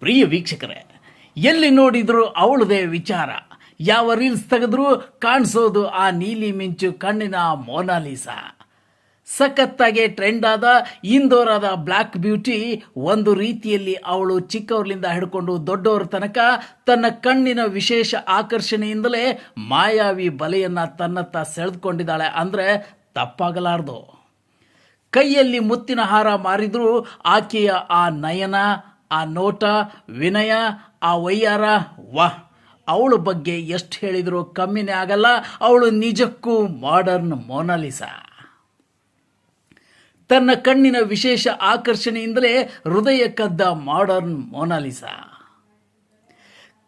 ಪ್ರಿಯ ವೀಕ್ಷಕರೇ, ಎಲ್ಲಿ ನೋಡಿದ್ರು ಅವಳದೇ ವಿಚಾರ. ಯಾವ ರೀಲ್ಸ್ ತೆಗೆದ್ರೂ ಕಾಣಿಸೋದು ಆ ನೀಲಿ ಮಿಂಚು ಕಣ್ಣಿನ ಮೋನಾಲಿಸಾ ಸಖತ್ತಾಗಿ ಟ್ರೆಂಡ್ ಆದ, ಇಂದೋರಾದ ಬ್ಲ್ಯಾಕ್ ಬ್ಯೂಟಿ ಒಂದು ರೀತಿಯಲ್ಲಿ ಅವಳು ಚಿಕ್ಕವರಿಂದ ಹಿಡ್ಕೊಂಡು ದೊಡ್ಡವರ ತನಕ ತನ್ನ ಕಣ್ಣಿನ ವಿಶೇಷ ಆಕರ್ಷಣೆಯಿಂದಲೇ ಮಾಯಾವಿ ಬಲೆಯನ್ನು ತನ್ನತ್ತ ಸೆಳೆದುಕೊಂಡಿದ್ದಾಳೆ ಅಂದ್ರೆ ತಪ್ಪಾಗಲಾರದು. ಕೈಯಲ್ಲಿ ಮುತ್ತಿನ ಹಾರ ಮಾರಿದ್ರೂ ಆಕೆಯ ಆ ನಯನ ಆ ನೋಟ, ವಿನಯ, ಆ ವಯ್ಯಾರ ವಾಹ್ ಅವಳ ಬಗ್ಗೆ ಎಷ್ಟು ಹೇಳಿದರೂ ಕಮ್ಮಿನೇ ಆಗಲ್ಲ. ಅವಳು ನಿಜಕ್ಕೂ ಮಾಡರ್ನ್ ಮೋನಾಲಿಸಾ. ತನ್ನ ಕಣ್ಣಿನ ವಿಶೇಷ ಆಕರ್ಷಣೆಯಿಂದಲೇ ಹೃದಯ ಕದ್ದ ಮಾಡರ್ನ್ ಮೋನಾಲಿಸಾ.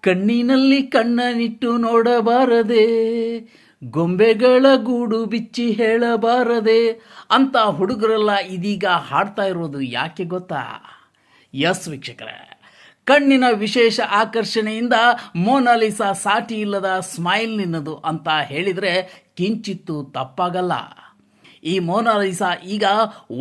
ಕಣ್ಣಿನಲ್ಲಿ ಕಣ್ಣನಿಟ್ಟು ನೋಡಬಾರದೆ, ಗೊಂಬೆಗಳ ಗೂಡು ಬಿಚ್ಚಿ ಹೇಳಬಾರದೆ, ಅಂತ ಹುಡುಗರೆಲ್ಲ ಇದೀಗ ಹಾಡ್ತಾ ಇರೋದು ಯಾಕೆ ಗೊತ್ತಾ? ಎಸ್ ವೀಕ್ಷಕರೇ, ಕಣ್ಣಿನ ವಿಶೇಷ ಆಕರ್ಷಣೆಯಿಂದ ಮೋನಾಲಿಸಾ ಸಾಟಿ ಇಲ್ಲದ ಸ್ಮೈಲ್ ನಿನ್ನದು ಅಂತ ಹೇಳಿದರೆ ಕಿಂಚಿತ್ತು ತಪ್ಪಾಗಲ್ಲ. ಈ ಮೋನಾಲಿಸಾ ಈಗ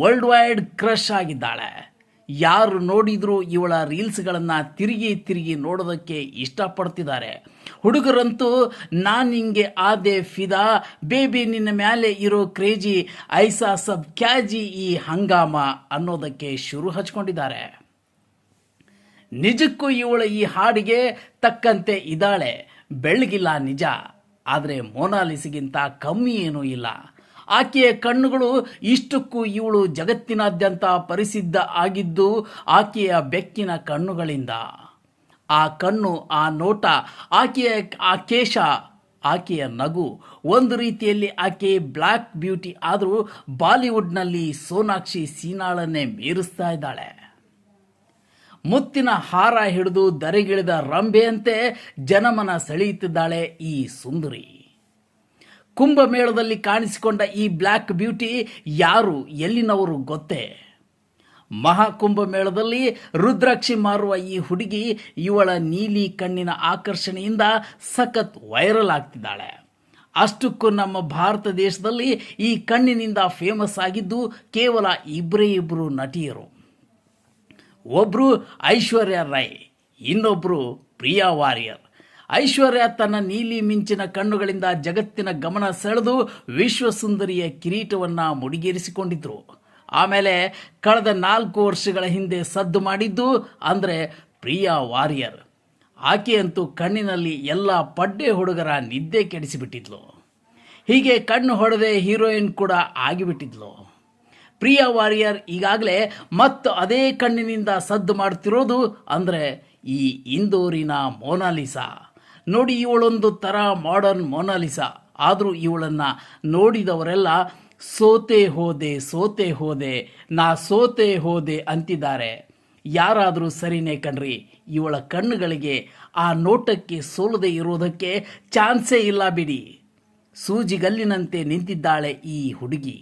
ವರ್ಲ್ಡ್ ವೈಡ್ ಕ್ರಶ್ ಆಗಿದ್ದಾಳೆ. ಯಾರು ನೋಡಿದರೂ ಇವಳ ರೀಲ್ಸ್ಗಳನ್ನು ತಿರುಗಿ ತಿರುಗಿ ನೋಡೋದಕ್ಕೆ ಇಷ್ಟಪಡ್ತಿದ್ದಾರೆ. ಹುಡುಗರಂತೂ, ನಾನು ಹಿಂಗೆ ಆದೆ ಫಿದಾ, ಬೇಬಿ ನಿನ್ನ ಮೇಲೆ ಇರೋ ಕ್ರೇಜಿ, ಐಸಾ ಸಬ್ ಕ್ಯಾಜಿ ಈ ಹಂಗಾಮ ಅನ್ನೋದಕ್ಕೆ ಶುರು ಹಚ್ಕೊಂಡಿದ್ದಾರೆ. ನಿಜಕ್ಕೂ ಇವಳ ಈ ಹಾಡಿಗೆ ತಕ್ಕಂತೆ ಇದ್ದಾಳೆ. ಬೆಳಗಿಲ್ಲ ನಿಜ. ಆದರೆ ಮೋನಾಲಿಸಿಗಿಂತ ಕಮ್ಮಿ ಏನೂ ಇಲ್ಲ. ಆಕೆಯ ಕಣ್ಣುಗಳು ಇಷ್ಟಕ್ಕೂ ಇವಳು ಜಗತ್ತಿನಾದ್ಯಂತ ಪರಿಸಿದ್ಧ ಆಗಿದ್ದು ಆಕೆಯ ಬೆಕ್ಕಿನ ಕಣ್ಣುಗಳಿಂದ. ಆ ಕಣ್ಣು, ಆ ನೋಟ, ಆಕೆಯ ಆ ಕೇಶ, ಆಕೆಯ ನಗು, ಒಂದು ರೀತಿಯಲ್ಲಿ ಆಕೆ ಬ್ಲ್ಯಾಕ್ ಬ್ಯೂಟಿ ಆದರೂ ಬಾಲಿವುಡ್ನಲ್ಲಿ ಸೋನಾಕ್ಷಿ ಸೀನಾಳನ್ನೇ ಮೀರಿಸ್ತಾ ಇದ್ದಾಳೆ. ಮುತ್ತಿನ ಹಾರ ಹಿಡಿದು ದರೆಗಿಳಿದ ರಂಬೆಯಂತೆ ಜನಮನ ಸೆಳೆಯುತ್ತಿದ್ದಾಳೆ ಈ ಸುಂದರಿ. ಕುಂಭಮೇಳದಲ್ಲಿ ಕಾಣಿಸಿಕೊಂಡ ಈ ಬ್ಲ್ಯಾಕ್ ಬ್ಯೂಟಿ ಯಾರು ಎಲ್ಲಿನವರು ಗೊತ್ತೇ? ಮಹಾಕುಂಭಮೇಳದಲ್ಲಿ ರುದ್ರಾಕ್ಷಿ ಮಾರುವ ಈ ಹುಡುಗಿ ಇವಳ ನೀಲಿ ಕಣ್ಣಿನ ಆಕರ್ಷಣೆಯಿಂದ ಸಖತ್ ವೈರಲ್ ಆಗ್ತಿದ್ದಾಳೆ. ಅಷ್ಟಕ್ಕೂ ನಮ್ಮ ಭಾರತ ದೇಶದಲ್ಲಿ ಈ ಕಣ್ಣಿನಿಂದ ಫೇಮಸ್ ಆಗಿದ್ದು ಕೇವಲ ಇಬ್ಬರೇ ಇಬ್ಬರು ನಟಿಯರು. ಒಬ್ಬರು ಐಶ್ವರ್ಯ ರೈ ಇನ್ನೊಬ್ಬರು ಪ್ರಿಯಾ ವಾರಿಯರ್. ಐಶ್ವರ್ಯ ತನ್ನ ನೀಲಿ ಮಿಂಚಿನ ಕಣ್ಣುಗಳಿಂದ ಜಗತ್ತಿನ ಗಮನ ಸೆಳೆದು ವಿಶ್ವಸುಂದರಿಯ ಕಿರೀಟವನ್ನು ಮುಡಿಗೇರಿಸಿಕೊಂಡಿದ್ರು. ಆಮೇಲೆ ಕಳೆದ ನಾಲ್ಕು ವರ್ಷಗಳ ಹಿಂದೆ ಸದ್ದು ಮಾಡಿದ್ದು ಅಂದರೆ ಪ್ರಿಯಾ ವಾರಿಯರ್. ಆಕೆಯಂತೂ ಕಣ್ಣಿನಲ್ಲಿ ಎಲ್ಲ ಪಡ್ಡೆ ಹುಡುಗರ ನಿದ್ದೆ ಕೆಡಿಸಿಬಿಟ್ಟಿದ್ಲು. ಹೀಗೆ ಕಣ್ಣು ಹೊಡೆದೇ ಹೀರೋಯಿನ್ ಕೂಡ ಆಗಿಬಿಟ್ಟಿದ್ಲು. ಪ್ರಿಯಾ ವಾರಿಯರ್ ಈಗಾಗಲೇ ಮತ್ತು ಅದೇ ಕಣ್ಣಿನಿಂದ ಸದ್ದು ಮಾಡ್ತಿರೋದು ಅಂದರೆ ಈ ಇಂದೋರಿನ ಮೋನಾಲಿಸಾ. ನೋಡಿ ಇವಳೊಂದು ಥರ ಮಾಡರ್ನ್ ಮೋನಾಲಿಸಾ. ಆದರೂ ಇವಳನ್ನು ನೋಡಿದವರೆಲ್ಲ ಸೋತೆ ಹೋದೆ ಸೋತೆ ಹೋದೆ, ನಾ ಸೋತೆ ಹೋದೆ ಅಂತಿದ್ದಾರೆ. ಯಾರಾದರೂ ಸರಿನೇ ಕಣ್ರಿ, ಇವಳ ಕಣ್ಣುಗಳಿಗೆ ಆ ನೋಟಕ್ಕೆ ಸೋಲದೆ ಇರೋದಕ್ಕೆ ಚಾನ್ಸೇ ಇಲ್ಲ ಬಿಡಿ. ಸೂಜಿಗಲ್ಲಿನಂತೆ ನಿಂತಿದ್ದಾಳೆ ಈ ಹುಡುಗಿ.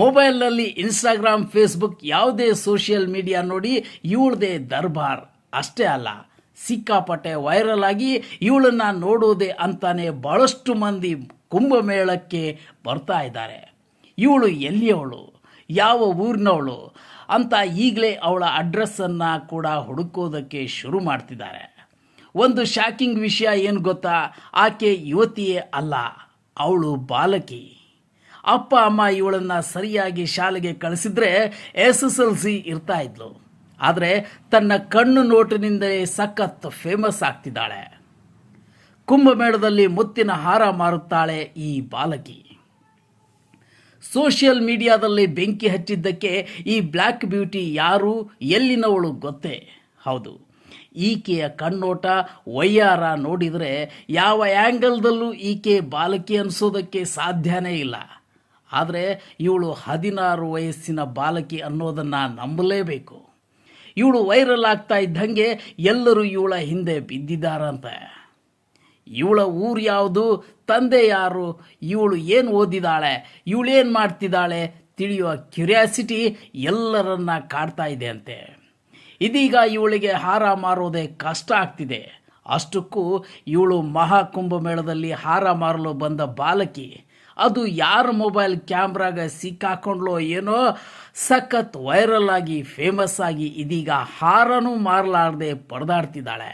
ಮೊಬೈಲ್ನಲ್ಲಿ ಇನ್ಸ್ಟಾಗ್ರಾಮ್, ಫೇಸ್ಬುಕ್ ಯಾವುದೇ ಸೋಷಿಯಲ್ ಮೀಡಿಯಾ ನೋಡಿ ಇವಳದೇ ದರ್ಬಾರ್. ಅಷ್ಟೇ ಅಲ್ಲ, ಸಿಕ್ಕಾಪಟ್ಟೆ ವೈರಲ್ ಆಗಿ ಇವಳನ್ನು ನೋಡೋದೆ ಅಂತಾನೆ ಭಾಳಷ್ಟು ಮಂದಿ ಕುಂಭಮೇಳಕ್ಕೆ ಬರ್ತಾ ಇದ್ದಾರೆ. ಇವಳು ಎಲ್ಲಿಯವಳು? ಯಾವ ಊರಿನವಳು? ಅಂತ ಈಗಲೇ ಅವಳ ಅಡ್ರೆಸ್ಸನ್ನು ಕೂಡ ಹುಡುಕೋದಕ್ಕೆ ಶುರು ಮಾಡ್ತಿದ್ದಾರೆ. ಒಂದು ಶಾಕಿಂಗ್ ವಿಷಯ ಏನು ಗೊತ್ತಾ? ಆಕೆ ಯುವತಿಯೇ ಅಲ್ಲ, ಅವಳು ಬಾಲಕಿ. ಅಪ್ಪ, ಅಮ್ಮ ಇವಳನ್ನ ಸರಿಯಾಗಿ ಶಾಲೆಗೆ ಕಳಿಸಿದ್ರೆ ಎಸ್ ಎಸ್ ಎಲ್ ಸಿ ಇರ್ತಾ ಇದ್ಲು. ಆದರೆ ತನ್ನ ಕಣ್ಣು ನೋಟಿನಿಂದಲೇ ಸಖತ್ ಫೇಮಸ್ ಆಗ್ತಿದ್ದಾಳೆ. ಕುಂಭಮೇಳದಲ್ಲಿ ಮುತ್ತಿನ ಹಾರ ಮಾರುತ್ತಾಳೆ ಈ ಬಾಲಕಿ. ಸೋಷಿಯಲ್ ಮೀಡಿಯಾದಲ್ಲಿ ಬೆಂಕಿ ಹಚ್ಚಿದ್ದಕ್ಕೆ ಈ ಬ್ಲ್ಯಾಕ್ ಬ್ಯೂಟಿ ಯಾರು, ಎಲ್ಲಿನವಳು ಗೊತ್ತೇ? ಹೌದು, ಈಕೆಯ ಕಣ್ಣೋಟ ವಯ್ಯಾರ ನೋಡಿದರೆ ಯಾವ ಆ್ಯಂಗಲ್ದಲ್ಲೂ ಈಕೆ ಬಾಲಕಿ ಅನಿಸೋದಕ್ಕೆ ಸಾಧ್ಯನೇ ಇಲ್ಲ. ಆದರೆ ಇವಳು ಹದಿನಾರು ವಯಸ್ಸಿನ ಬಾಲಕಿ ಅನ್ನೋದನ್ನು ನಂಬಲೇಬೇಕು. ಇವಳು ವೈರಲ್ ಆಗ್ತಾ ಇದ್ದಂಗೆ ಎಲ್ಲರೂ ಇವಳ ಹಿಂದೆ ಬಿದ್ದಿದ್ದಾರಂತೆ. ಇವಳ ಊರು ಯಾವುದು, ತಂದೆ ಯಾರು, ಇವಳು ಏನು ಓದಿದಾಳೆ ಇವಳೇನು ಮಾಡ್ತಿದ್ದಾಳೆ ತಿಳಿಯುವ ಕ್ಯೂರಿಯಾಸಿಟಿ ಎಲ್ಲರನ್ನ ಕಾಡ್ತಾ ಇದೆ ಅಂತೆ. ಇದೀಗ ಇವಳಿಗೆ ಹಾರ ಮಾರೋದೇ ಕಷ್ಟ ಆಗ್ತಿದೆ. ಅಷ್ಟಕ್ಕೂ ಇವಳು ಮಹಾಕುಂಭಮೇಳದಲ್ಲಿ ಹಾರ ಮಾರಲು ಬಂದ ಬಾಲಕಿ ಅದು ಯಾರ ಮೊಬೈಲ್ ಕ್ಯಾಮ್ರಾಗ ಸಿಕ್ಕಾಕೊಂಡ್ಲೋ ಏನೋ ಸಖತ್ ವೈರಲ್ ಆಗಿ ಫೇಮಸ್ ಆಗಿ ಇದೀಗ ಹಾರನೂ ಮಾರಲಾರದೆ ಪರದಾಡ್ತಿದ್ದಾಳೆ.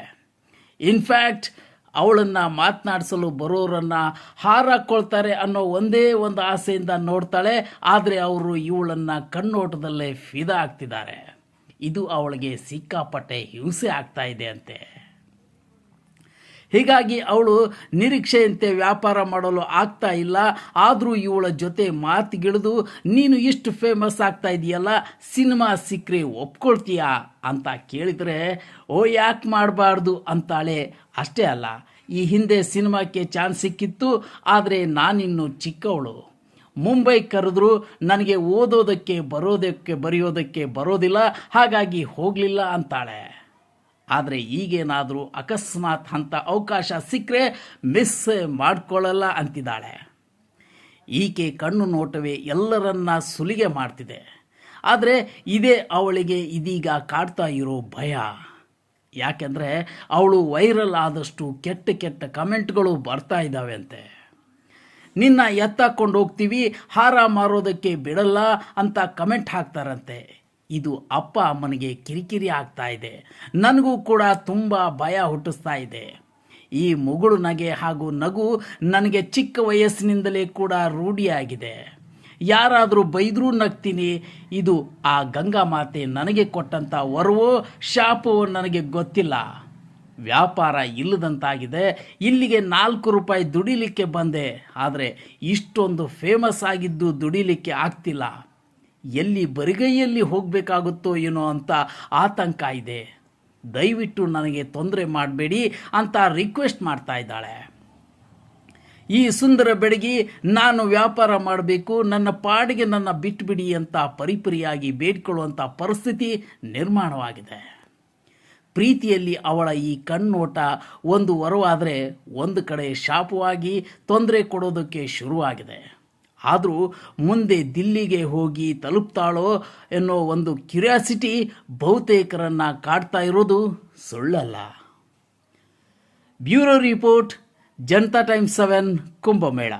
ಇನ್ಫ್ಯಾಕ್ಟ್ ಅವಳನ್ನು ಮಾತನಾಡಿಸಲು ಬರೋರನ್ನು ಹಾರಾಕೊಳ್ತಾರೆ ಅನ್ನೋ ಒಂದೇ ಒಂದು ಆಸೆಯಿಂದ ನೋಡ್ತಾಳೆ, ಆದರೆ ಅವರು ಇವಳನ್ನು ಕಣ್ಣೋಟದಲ್ಲೇ ಫಿದಾ ಆಗ್ತಿದ್ದಾರೆ. ಇದು ಅವಳಿಗೆ ಸಿಕ್ಕಾಪಟ್ಟೆ ಹಿಂಸೆ ಆಗ್ತಾ ಇದೆ ಅಂತೆ. ಹೀಗಾಗಿ ಅವಳು ನಿರೀಕ್ಷೆಯಂತೆ ವ್ಯಾಪಾರ ಮಾಡಲು ಆಗ್ತಾ ಇಲ್ಲ. ಆದರೂ ಇವಳ ಜೊತೆ ಮಾತಿಗಿಳಿದು, ನೀನು ಇಷ್ಟು ಫೇಮಸ್ ಆಗ್ತಾ ಇದೆಯಲ್ಲ, ಸಿನಿಮಾ ಸಿಕ್ಕರೆ ಒಪ್ಕೊಳ್ತೀಯಾ? ಅಂತ ಕೇಳಿದರೆ, ಓ, ಯಾಕೆ ಮಾಡಬಾರ್ದು? ಅಂತಾಳೆ. ಅಷ್ಟೇ ಅಲ್ಲ, ಈ ಹಿಂದೆ ಸಿನಿಮಾಕ್ಕೆ ಚಾನ್ಸ್ ಸಿಕ್ಕಿತ್ತು, ಆದರೆ ನಾನಿನ್ನು ಚಿಕ್ಕವಳು. ಮುಂಬೈ ಕರೆದ್ರು ನನಗೆ ಓದೋದಕ್ಕೆ, ಬರೋದಕ್ಕೆ, ಬರೆಯೋದಕ್ಕೆ ಬರೋದಿಲ್ಲ, ಹಾಗಾಗಿ ಹೋಗಲಿಲ್ಲ ಅಂತಾಳೆ. ಆದರೆ ಈಗೇನಾದರೂ ಅಕಸ್ಮಾತ್ ಅಂತ ಅವಕಾಶ ಸಿಕ್ಕರೆ ಮಿಸ್ ಮಾಡ್ಕೊಳ್ಳಲ್ಲ ಅಂತಿದ್ದಾಳೆ. ಈಕೆ ಕಣ್ಣು ನೋಟವೇ ಎಲ್ಲರನ್ನ ಸುಲಿಗೆ ಮಾಡ್ತಿದೆ. ಆದರೆ ಇದೇ ಅವಳಿಗೆ ಇದೀಗ ಕಾಡ್ತಾ ಇರೋ ಭಯ. ಯಾಕೆಂದರೆ ಅವಳು ವೈರಲ್ ಆದಷ್ಟು ಕೆಟ್ಟ ಕೆಟ್ಟ ಕಮೆಂಟ್ಗಳು ಬರ್ತಾ ಇದ್ದಾವೆ ಅಂತೆ ನಿನ್ನ ಎತ್ತಾಕೊಂಡು ಹೋಗ್ತೀವಿ ಹಾರ ಮಾರೋದಕ್ಕೆ ಬಿಡಲ್ಲ ಅಂತ ಕಮೆಂಟ್ ಹಾಕ್ತಾರಂತೆ. ಇದು ಅಪ್ಪ ಅಮ್ಮನಿಗೆ ಕಿರಿಕಿರಿ ಆಗ್ತಾ ಇದೆ. ನನಗೂ ಕೂಡ ತುಂಬ ಭಯ ಹುಟ್ಟಿಸ್ತಾ ಇದೆ. ಈ ಮುಗುಳು ನಗೆ ಹಾಗೂ ನಗು ನನಗೆ ಚಿಕ್ಕ ವಯಸ್ಸಿನಿಂದಲೇ ಕೂಡ ರೂಢಿಯಾಗಿದೆ. ಯಾರಾದರೂ ಬೈದರೂ ನಗ್ತೀನಿ, ಇದು ಆ ಗಂಗಾ ಮಾತೆ ನನಗೆ ಕೊಟ್ಟಂಥ ವರವೋ, ಶಾಪವೋ ನನಗೆ ಗೊತ್ತಿಲ್ಲ. ವ್ಯಾಪಾರ ಇಲ್ಲದಂತಾಗಿದೆ. ಇಲ್ಲಿಗೆ ನಾಲ್ಕು ರೂಪಾಯಿ ದುಡಿಲಿಕ್ಕೆ ಬಂದೆ. ಆದರೆ ಇಷ್ಟೊಂದು ಫೇಮಸ್ ಆಗಿದ್ದು ದುಡಿಲಿಕ್ಕೆ ಆಗ್ತಿಲ್ಲ. ಎಲ್ಲಿ ಬರಿಗೈಯಲ್ಲಿ ಹೋಗಬೇಕಾಗುತ್ತೋ ಏನೋ ಅಂತ ಆತಂಕ ಇದೆ. ದಯವಿಟ್ಟು ನನಗೆ ತೊಂದರೆ ಮಾಡಬೇಡಿ ಅಂತ ರಿಕ್ವೆಸ್ಟ್ ಮಾಡ್ತಾ ಇದ್ದಾಳೆ. ಈ ಸುಂದರ ಬೆಡಗಿ, ನಾನು ವ್ಯಾಪಾರ ಮಾಡಬೇಕು, ನನ್ನ ಪಾಡಿಗೆ ನನ್ನ ಬಿಟ್ಟುಬಿಡಿ ಅಂತ ಪರಿಪರಿಯಾಗಿ ಬೇಡ್ಕೊಳ್ಳುವಂಥ ಪರಿಸ್ಥಿತಿ ನಿರ್ಮಾಣವಾಗಿದೆ. ಪ್ರೀತಿಯಲ್ಲಿ ಅವಳ ಈ ಕಣ್ಣೋಟ ಒಂದು ವರವಾದರೆ ಒಂದು ಕಡೆ ಶಾಪವಾಗಿ ತೊಂದರೆ ಕೊಡೋದಕ್ಕೆ ಶುರುವಾಗಿದೆ. ಆದರೂ ಮುಂದೆ ದಿಲ್ಲಿಗೆ ಹೋಗಿ ತಲುಪ್ತಾಳೋ ಎನ್ನೋ ಒಂದು ಕ್ಯೂರಿಯಾಸಿಟಿ ಬಹುತೇಕರನ್ನು ಕಾಡ್ತಾ ಇರೋದು ಸುಳ್ಳಲ್ಲ. Bureau report, Janata Times seven, Kumbh Mela.